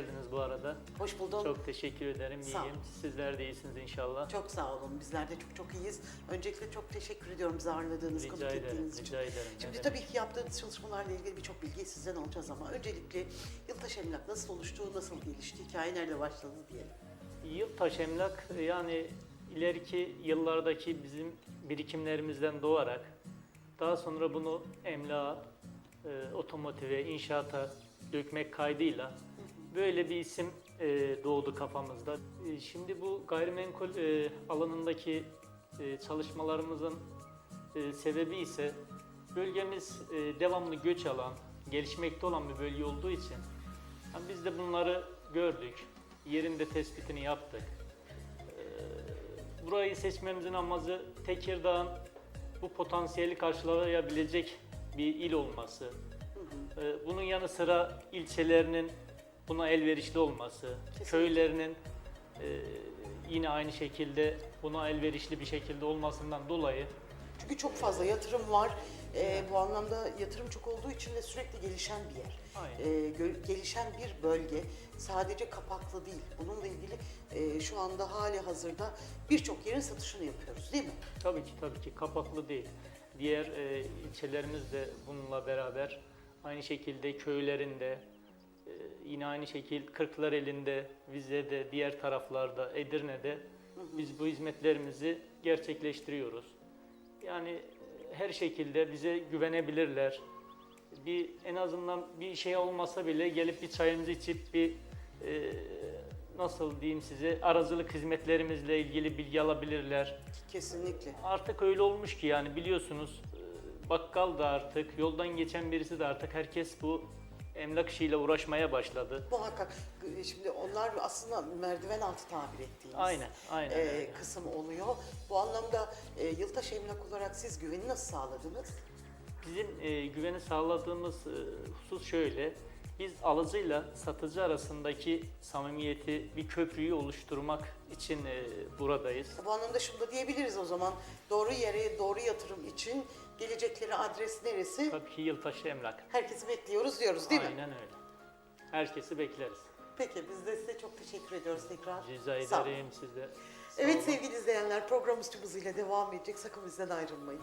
Geldiniz bu arada. Hoş buldum. Çok teşekkür ederim. Sağ İyiyim. olun. Sizler de iyisiniz inşallah. Çok sağ olun. Bizler de çok çok iyiyiz. Öncelikle çok teşekkür ediyorum bizi ağırladığınız, konuk Rica ederim. ettiğiniz için. Rica ederim. Ne Şimdi demek. tabii ki yaptığınız çalışmalarla ilgili birçok bilgiyi sizden alacağız ama öncelikle Yıltaş Emlak nasıl oluştu, nasıl gelişti, hikaye nerede başladı diyelim. Yıltaş Emlak yani ileriki yıllardaki bizim birikimlerimizden doğarak daha sonra bunu emlağa, e, otomotive, inşaata dökmek kaydıyla böyle bir isim e, doğdu kafamızda. E, şimdi bu gayrimenkul e, alanındaki e, çalışmalarımızın e, sebebi ise bölgemiz e, devamlı göç alan, gelişmekte olan bir bölge olduğu için yani biz de bunları gördük, yerinde tespitini yaptık. Ee, Burayı seçmemizin amacı Tekirdağ'ın bu potansiyeli karşılayabilecek bir il olması. Ee, Bunun yanı sıra ilçelerinin buna elverişli olması, Kesinlikle. köylerinin e, yine aynı şekilde buna elverişli bir şekilde olmasından dolayı Çünkü çok fazla yatırım var. Ee, bu anlamda yatırım çok olduğu için de sürekli gelişen bir yer. Aynen. Ee, gö- gelişen bir bölge sadece kapaklı değil. Bununla ilgili e, şu anda hali hazırda birçok yerin satışını yapıyoruz değil mi? Tabii ki tabii ki kapaklı değil. Diğer e, ilçelerimiz de bununla beraber aynı şekilde köylerinde e, yine aynı şekilde Kırklareli'nde, Vize'de, diğer taraflarda, Edirne'de biz bu hizmetlerimizi gerçekleştiriyoruz. Yani e, her şekilde bize güvenebilirler. Bir en azından bir şey olmasa bile gelip bir çayımızı içip bir e, nasıl diyeyim size aracılık hizmetlerimizle ilgili bilgi alabilirler. Kesinlikle. Artık öyle olmuş ki yani biliyorsunuz e, bakkal da artık yoldan geçen birisi de artık herkes bu emlak işiyle uğraşmaya başladı. Muhakkak. e, Şimdi onlar aslında merdiven altı tabir ettiğimiz Aynen, aynen. e, öyle. kısım oluyor. Bu anlamda e, Yıltaş Emlak olarak siz güveni nasıl sağladınız? Bizim e, güveni sağladığımız e, husus şöyle. Biz alıcıyla satıcı arasındaki samimiyeti, bir köprüyü oluşturmak için e, buradayız. Bu anlamda şunu da diyebiliriz o zaman. Doğru yere, doğru yatırım için gelecekleri adres neresi? Tabii ki Yıltaşı Emlak. Herkesi bekliyoruz diyoruz değil mi? Aynen öyle. Herkesi bekleriz. Peki biz de size çok teşekkür ediyoruz tekrar. Rica Sağ olun. ederim size. Sağ Evet olun. sevgili izleyenler programımız tüm hızıyla devam edecek. Sakın bizden ayrılmayın.